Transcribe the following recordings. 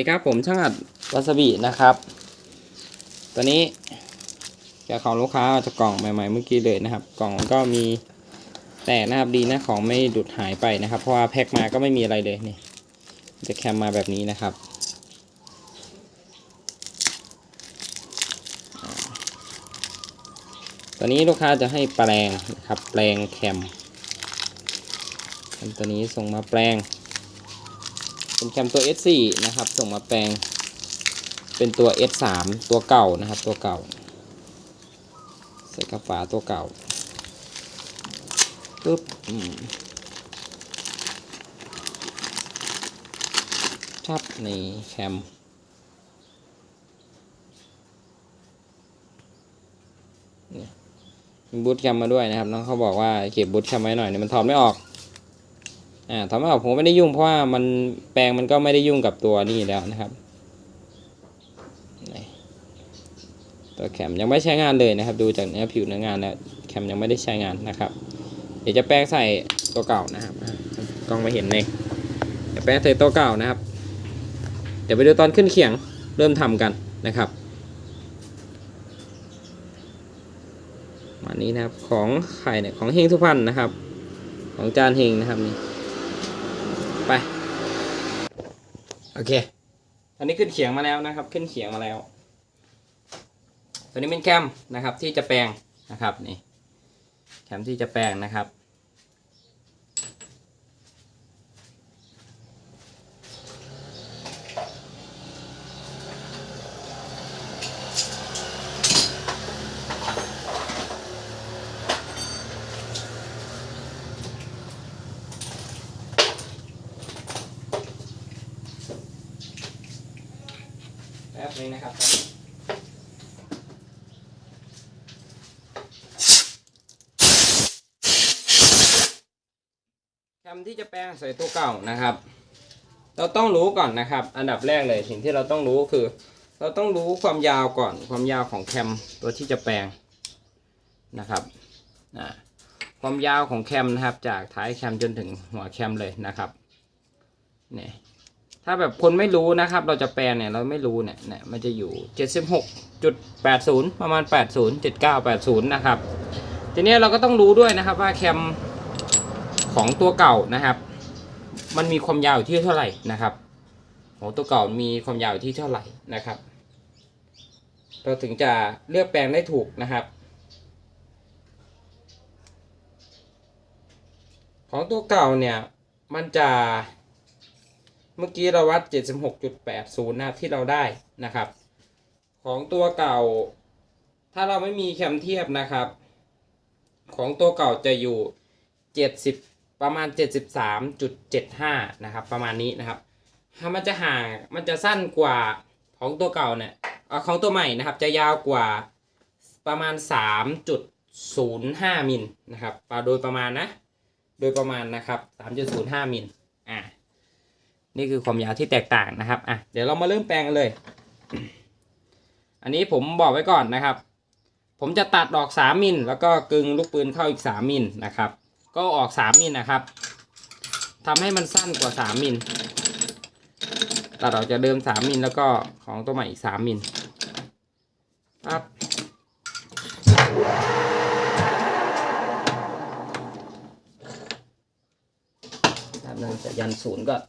ดีครับผมช่างอัดวาซาบินะครับ ตัวนี้แกะของลูกค้าออกจากกล่องใหม่ๆเมื่อกี้เลยนะครับ กล่องก็มีแตกนะครับดีนะของไม่ดุดหายไปนะครับ เพราะว่าแพ็คมาก็ไม่มีอะไรเลยนี่จะแคมมาแบบนี้นะครับตัวนี้ลูกค้าจะให้แปลงนะครับ แปลงแคมอันตัวนี้ส่งมาแปลง เป็นแคมตัว S4 นะครับ ส่งมาแปลงเป็นตัว S3 ตัวเก่านะครับ ตัวเก่า ใส่กระฝาตัวเก่าปึ๊บชับในแคมมีบูทแคมมาด้วยนะครับ น้องเขาบอกว่าเก็บบูทแคมไว้หน่อยเนี่ยมันถอดไม่ออก อ่าถอดไม่ออกผมไม่ได้ยุ่งเพราะว่ามันแปลงมันก็ไม่ได้ยุ่งกับตัวนี่แล้วนะครับตัวแคมยังไม่ใช้งานเลยนะครับ ดูจากเนื้อผิวเนื้องานแล้วแคมยังไม่ได้ใช้งานนะครับ เดี๋ยวจะแปลงใส่ตัวเก่านะครับกล้องไม่เห็นเลยเดี๋ยวแปลงใส่ตัวเก่านะครับ เดี๋ยวไปดูตอนขึ้นเขียงเริ่มทำกันนะครับวันนี้นะครับของไข่เนี่ยของเฮงทุพันนะครับ ของจานเฮงนะครับนี่ ไป โอเค ตอนนี้ขึ้นเขียงมาแล้วนะครับ ขึ้นเขียงมาแล้ว ตัวนี้เป็นแคมนะครับที่จะแปลงนะครับนี่แคมที่จะแปลงนะครับ ป๊บนึงนะครับแคมที่จะแปลงใส่ตัวเก่านะครับ เราต้องรู้ก่อนนะครับ อันดับแรกเลยสิ่งที่เราต้องรู้คือ เราต้องรู้ความยาวก่อนความยาวของแคมตัวที่จะแปลงนะครับความยาวของแคมนะครับ จากท้ายแคมจนถึงหัวแคมเลยนะครับนี่ ถ้าแบบคนไม่รู้นะครับ เราจะแปลเนี่ยเราไม่รู้เนี่ยเนี่ยมันจะอยู่ 76.80 ประมาณ 80 79 80 นะครับ ทีนี้เราก็ต้องรู้ด้วยนะครับว่าแคมของตัวเก่านะครับ มันมีความยาวอยู่ที่เท่าไหร่นะครับของตัวเก่ามีความยาวอยู่ที่เท่าไหร่นะครับ เราถึงจะเลือกแปลงได้ถูกนะครับ ของตัวเก่าเนี่ยมันจะ เมื่อกี้เราวัด 76.80 นะครับที่เราได้นะครับ ของตัวเก่า ถ้าเราไม่มีแคมเทียบนะครับ ของตัวเก่าจะอยู่ 70 ประมาณ 73.75 นะครับ ประมาณนี้นะครับถ้มันจะห่างมันจะสั้นกว่าของตัวเก่าเนี่ยของตัวใหม่นะครับจะยาวกว่าประมาณ 3.05 มิลนะครับโดยประมาณนะ โดยประมาณนะครับ 3.05 มิลอ่า นี่คือความยาวที่แตกต่างนะครับอะเดี๋ยวเรามาเริ่มแปลงกันเลย อันนี้ผมบอกไว้ก่อนนะครับ ผมจะตัดออก 3มิลแล้วก็กึงลูกปืนเข้าอีก 3มิลนะครับ ก็ออก3มิลนะครับทำให้มันสั้นกว่า 3มิลตัดออกจากเดิม 3มิลแล้วก็ของตัวใหม่อีก 3มิลครับครันจะยันศูนย์ก่อน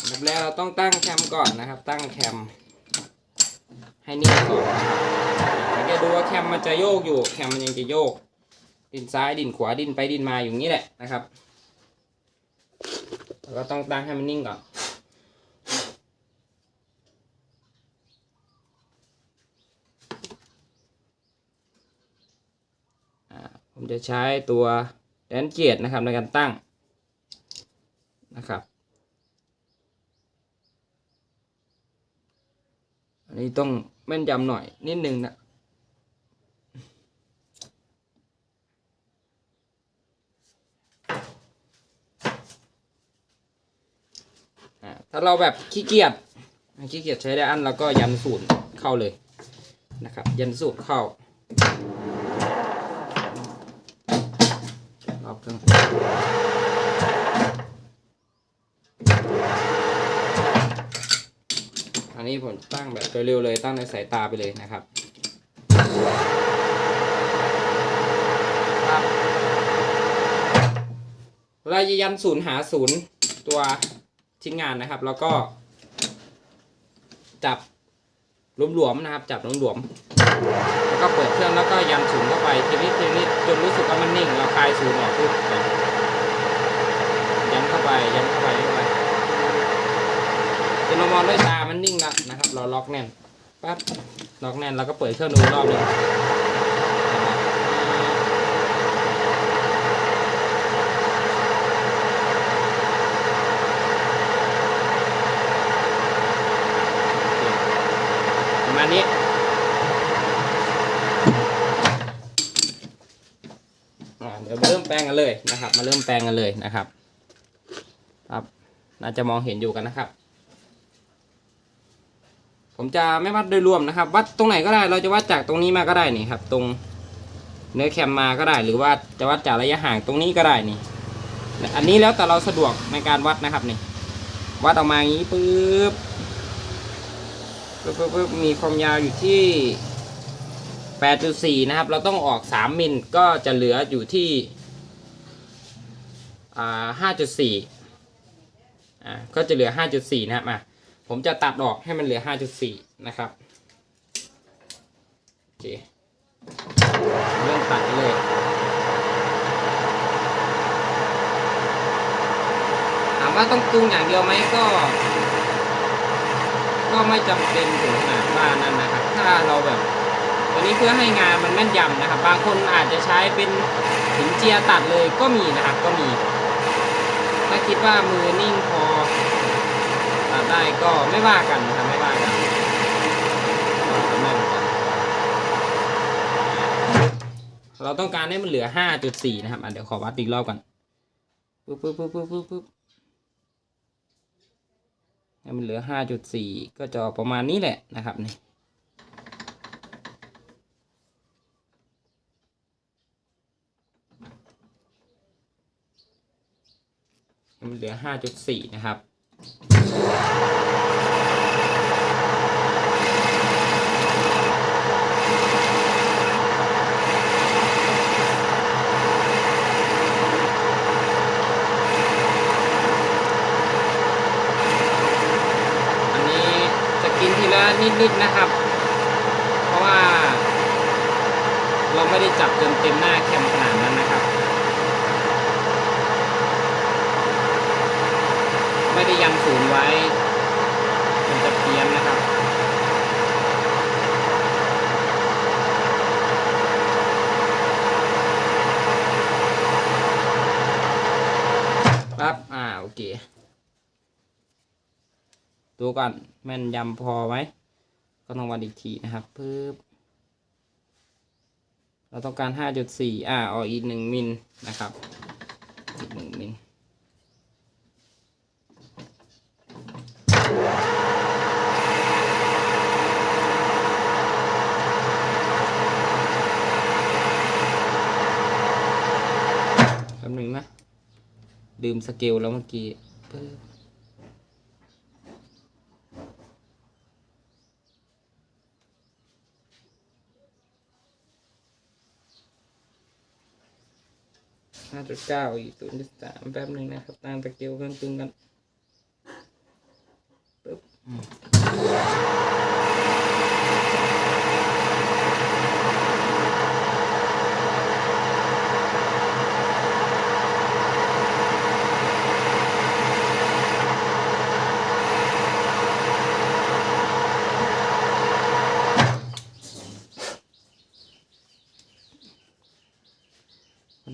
อันดับแรกเรา ต้องตั้งแคมก่อนนะครับ ตั้งแคม ให้นิ่งก่อนสังเกตดูว่าแคมมันจะโยกอยู่ แคมมันยังจะโยก ดินซ้ายดินขวาดินไปดินมาอยู่างนี้แหละนะครับแล้วก็ต้องตั้งให้มันนิ่งก่อนผมจะใช้ตัวแดนเกียรนะครับในการตั้งนะครับ อันนี้ต้องแม่นยำหน่อยนิดนึงนะถ้าเราแบบขี้เกียจขี้เกียจใช้ได้อันแล้วก็ยันสูตรเข้าเลยนะครับ ยันสูตรเข้าอบเครื่อง อันนี้ผมตั้งแบบเร็วๆเลยตั้งในสายตาไปเลยนะครับครับเวลาจะยันศูนย์หาศูนย์ตัวชิ้นงานนะครับ แล้วก็ จับหลวมๆนะครับ จับหลวมๆแล้วก็เปิดเครื่องแล้วก็ยันศูนย์เข้าไปทีนี้ทีนี้จนรู้สึกว่ามันนิ่งเราคลายศูนย์ออกปุ๊บยันเข้าไปยันเข้าไปเข้าไปจนเรามองด้วยตามั นิ่งแล้วนะครับ เราล็อกแน่นปั๊บล็อกแน่นแล้วก็เปิดเครื่องดูรอบหนึงประมาณนี้เดี๋ยวมาเริ่มแปลงกันเลยนะครับ มาเริ่มแปลงกันเลยนะครับ ครับ น่าจะมองเห็นอยู่กันนะครับ ผมจะไม่วัดโดยรวมนะครับ วัดตรงไหนก็ได้เราจะวัดจากตรงนี้มาก็ได้นี่ครับ ตรงเนื้อแคมมาก็ได้ หรือว่าจะวัดจากระยะห่างตรงนี้ก็ได้นี่ อันนี้แล้วแต่เราสะดวกในการวัดนะครับนี่ วัดออกมาอย่างนี้ปึ๊บปึ๊บปึ๊บบมีความยาวอยู่ที่ 8.4 นะครับ เราต้องออก 3 มิลก็จะเหลืออยู่ที่อ่า5.4อ่าก็จะเหลือ 5.4 นะครับอะ ผมจะตัดออกให้มันเหลือ 5.4 นะครับโอเคเริ่มตัดเลยถามว่าต้องกึงอย่างเดียวไหมก็ ก็ไม่จำเป็นถึงขนาดว่านั้นนะครับ ถ้าเราแบบตัวนี้เพื่อให้งานมันแม่นยำนะครับ บางคนอาจจะใช้เป็นหินเจียตัดเลยก็มีนะครับก็มี ถ้าคิดว่ามือนิ่งพอ ได้ก็ไม่ว่ากันนะครับไม่ว่ากันเราต้องการให้มันเหลือ 5.4 นะครับ อะเดี๋ยวขอวัดอีกรอบก่อนปึ๊บปึ๊บปึ๊บปึ๊บปึ๊บปึ๊บให้มันเหลือ 5.4 ก็จะอประมาณนี้แหละนะครับนี่มันเหลือ 5.4 นะครับ อันนี้จะกินทีละนิดๆนะครับ เพราะว่า เราไม่ได้จับจนเต็มหน้าแคมขนาดนั้นนะครับ ไม่ได้ยันศูนย์ไว้ มันจะเพี้ยนนะครับครับอ่า โอเค ดูก่อนแม่นยำพอไหม ก็ต้องวัดอีกทีนะครับปึ๊บเราต้องการ 5.4 อ่าออกอีก 1 มิลนะครับ อีก 1 มิล ป๊บหนึ่งนะลืมสเกลแล้วเมื่อกี้ห้าจุดเก้าอีกศูนย์จุดสามแป๊บหนึ่งนะครับตามสเกลเครื่องตึงกันปึ๊บ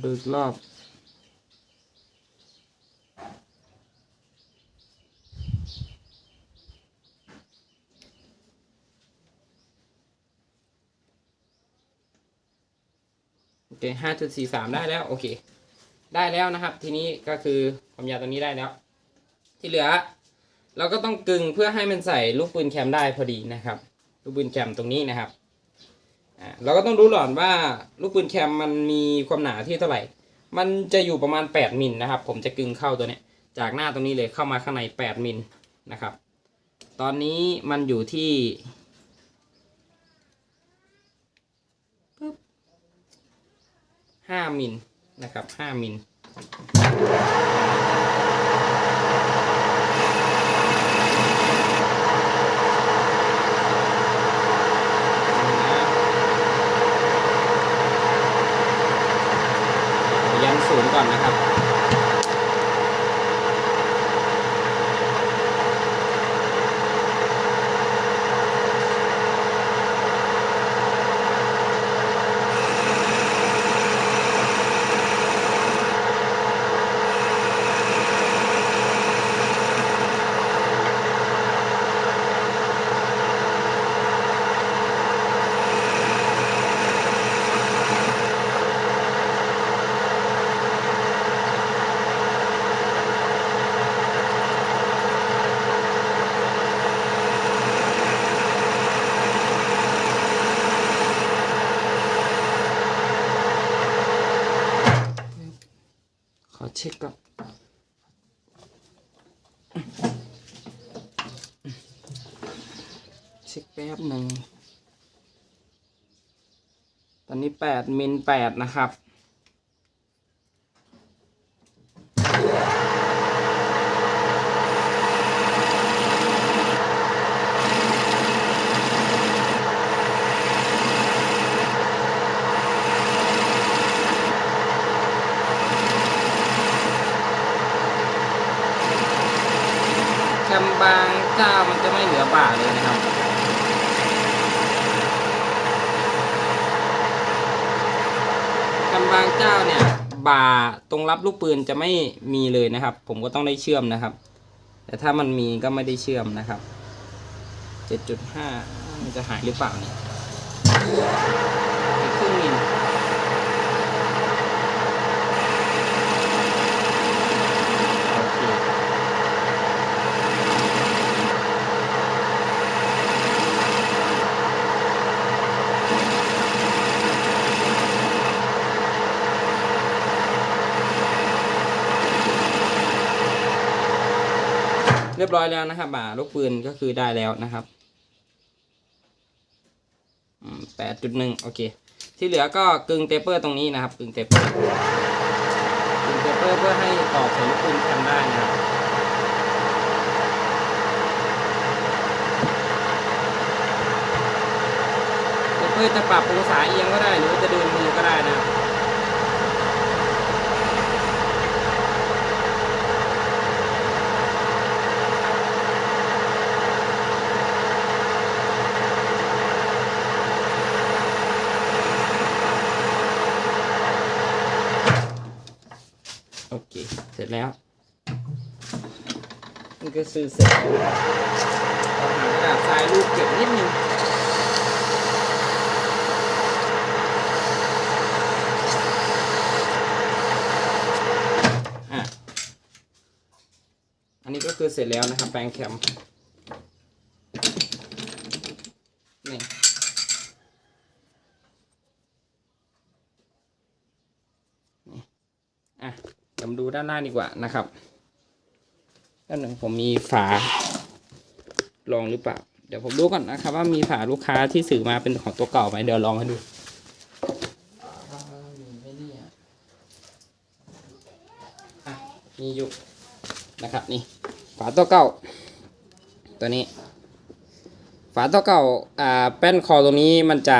ดูอีกรอบ โอเคห้าจุดสี่สามได้แล้ว โอเค ได้แล้วนะครับ ทีนี้ก็คือความยาวตัวนี้ได้แล้ว ที่เหลือ เราก็ต้องกึงเพื่อให้มันใส่ลูกปืนแคมได้พอดีนะครับ ลูกปืนแคมตรงนี้นะครับ อ่าเราก็ต้องรู้หล่อนว่าลูกปืนแคมมันมีความหนาที่เท่าไหร่ มันจะอยู่ประมาณ 8มิลนะครับ ผมจะกึงเข้าตัวเนี้ยจากหน้าตรงนี้เลยเข้ามาข้างใน 8มิลนะครับ ตอนนี้มันอยู่ที่ปึ๊บ5มิลนะครับ5มิล ยันศูนย์ก่อนนะครับ เช็คก่อนเช็คแป๊บหนึ่งตอนนี้แปดมิลแปดนะครับ แคม บางเจ้ามันจะไม่เหลือบ่าเลยนะครับแคมบางเจ้าเนี่ย บ่าตรงรับลูกปืนจะไม่มีเลยนะครับ ผมก็ต้องได้เชื่อมนะครับ แต่ถ้ามันมีก็ไม่ได้เชื่อมนะครับ 7.5 มันจะหายหรือเปล่าเนี่ยอีกครึ่งมิลโอเค เรียบร้อยแล้วนะครับ บ่าลูกปืนก็คือได้แล้วนะครับแปดจุดหนึ่งโอเค ที่เหลือก็กึ่งเตเปอร์ตรงนี้นะครับ กึ่งเตเปอร์กึ่งเตเปอร์เพื่อให้ต่อผลปืนทำได้นะครับเตเปอร์จะปรับองศาเอียงก็ได้หรือจะเดินมือก็ได้นะครับ โอเค เสร็จแล้วนี่ ก็ซื้อเสร็จแล้วเราหากระดาษทรายรูปเก็บนิดนึงอะอันนี้ก็คือเสร็จแล้วนะครับ แปรงแคมนี่อะเดี๋ยวมาดูด้านล่างดีกว่านะครับ ด้านหนึ่งผมมีฝาลองหรือเปล่า เดี๋ยวผมดูก่อนนะครับ ว่ามีฝาลูกค้าที่สื่อมาเป็นของตัวเก่าไหมเดี๋ยวลองให้ดูมีอยู่นะครับนี่ฝาตัวเก่า ตัวนี้ ฝาตัวเก่าอ่าแป้นคอตรงนี้มันจะ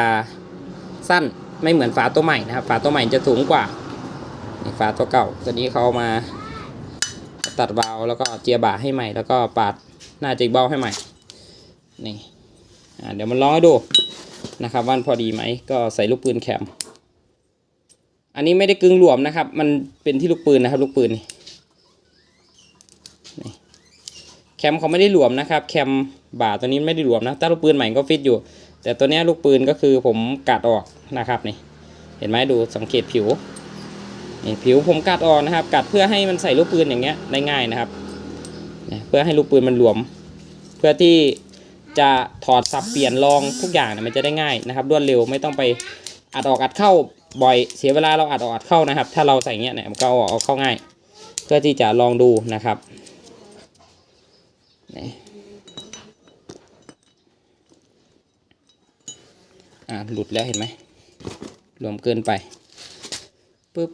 สั้นไม่เหมือนฝาตัวใหม่นะครับ ฝาตัวใหม่จะสูงกว่าฝาตัวเก่าตัวนี้เขามา ตัดวาล์วแล้วก็เจียบ่าให้ใหม่ แล้วก็ปาดหน้าจิกเบาให้ใหม่นี่เดี๋ยวมันลองให้ดูนะครับว่าพอดีไหมก็ใส่ลูกปืนแคมอันนี้ไม่ได้กึ่งหลวมนะครับ มันเป็นที่ลูกปืนนะครับ ลูกปืนนี่แคมเขาไม่ได้หลวมนะครับ แคมบ่าตัวนี้ไม่ได้หลวมนะถ้าลูกปืนใหม่ก็ฟิตอยู่ แต่ตัวนี้ลูกปืนก็คือผมกัดออกนะครับนี่ เห็นไหมดูสังเกตผิว ผิวผมกัดออกนะครับ กัดเพื่อให้มันใส่ลูกปืนอย่างเงี้ยได้ง่ายนะครับ เพื่อให้ลูกปืนมันหลวม เพื่อที่จะถอดสับเปลี่ยนรองทุกอย่างนี่ยมันจะได้ง่ายนะครับรวดเร็วไม่ต้องไปอัดออกอัดเข้าบ่อยเสียเวลาเราอัดออกอัดเข้านะครับ ถ้าเราใส่เงี้ยเนี่ยมันก็เอาอกเข้าง่าย เพื่อที่จะลองดูนะครับอ่าหลุดแล้วเห็นไหมรวมเกินไปปุ๊บ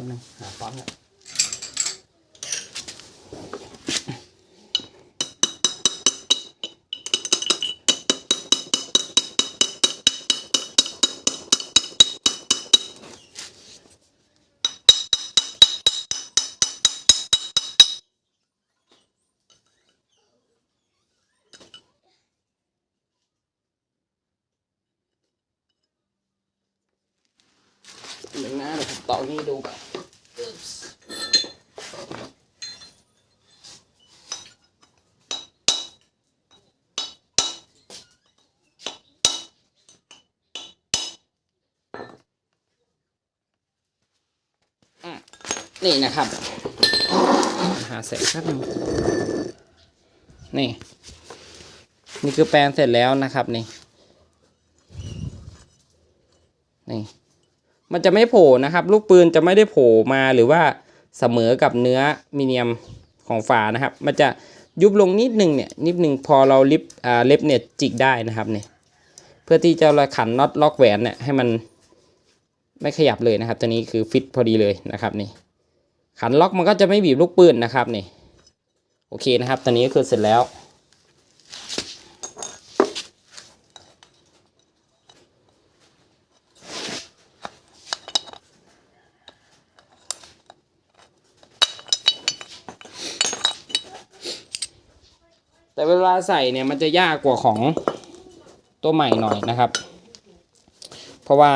ป๊บนึงหาฟอนต์ก่อนหนึ่งนะเดี๋ยวผมต่อนี้ดูก่อน นี่นะครับ หาเสร็จครับนึงนี่ นี่คือแปลงเสร็จแล้วนะครับนี่ นี่ มันจะไม่โผล่นะครับ ลูกปืนจะไม่ได้โผล่มาหรือว่าเสมอกับเนื้อมีเนียมของฝานะครับ มันจะยุบลงนิดนึงเนี่ยนิดนึงพอเราลิฟอ่าเล็บเนี่ยจิกได้นะครับเนี่ยเพื่อที่จะเราขันน็อตล็อกแหวนเนี่ยให้มันไม่ขยับเลยนะครับ ตัวนี้คือฟิตพอดีเลยนะครับนี่ ขันล็อกมันก็จะไม่บีบลูกปืนนะครับนี่โอเคนะครับ ตอนนี้ก็คือเสร็จแล้ว แต่เวลาใส่เนี่ยมันจะยากกว่าของตัวใหม่หน่อยนะครับ เพราะว่า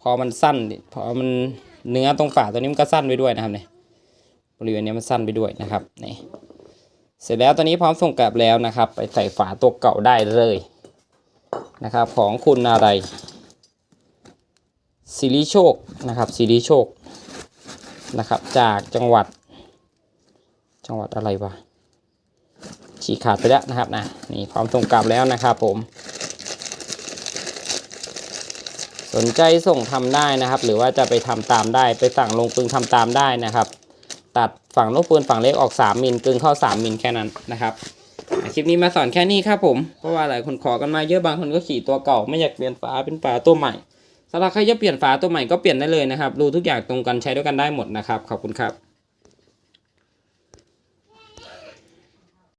พอมันสั้นพอมัน เนื้อตรงฝาตัวนี้มันก็สั้นไปด้วยนะครับเนี่ยบริเวณนี้มันสั้นไปด้วยนะครับนี่เสร็จแล้วตอนนี้พร้อมส่งกลับแล้วนะครับ ไปใส่ฝาตัวเก่าได้เลยนะครับของคุณอะไรสิริโชคนะครับสิริโชคนะครับ จากจังหวัด จังหวัดอะไรวะฉีกขาดไปแล้วนะครับนะนี่พร้อมส่งกลับแล้วนะครับผม สนใจส่งทำได้นะครับ หรือว่าจะไปทำตามได้ไปสั่งลงปึงทำตามได้นะครับ ตัดฝั่งลูกปืนฝั่งเล็กออก 3มิลกึงเข้า 3มิลแค่นั้นนะครับคลิปนี้มาสอนแค่นี้ครับผมเพราะว่าหลายคนขอกันมาเยอะบางคนก็ขี่ตัวเก่าไม่อยากเปลี่ยนฝาเป็นฝาตัวใหม่สำหรับใครจะเปลี่ยนฝาตัวใหม่ก็เปลี่ยนได้เลยนะครับดูทุกอย่างตรงกันใช้ด้วยกันได้หมดนะครับขอบคุณครับ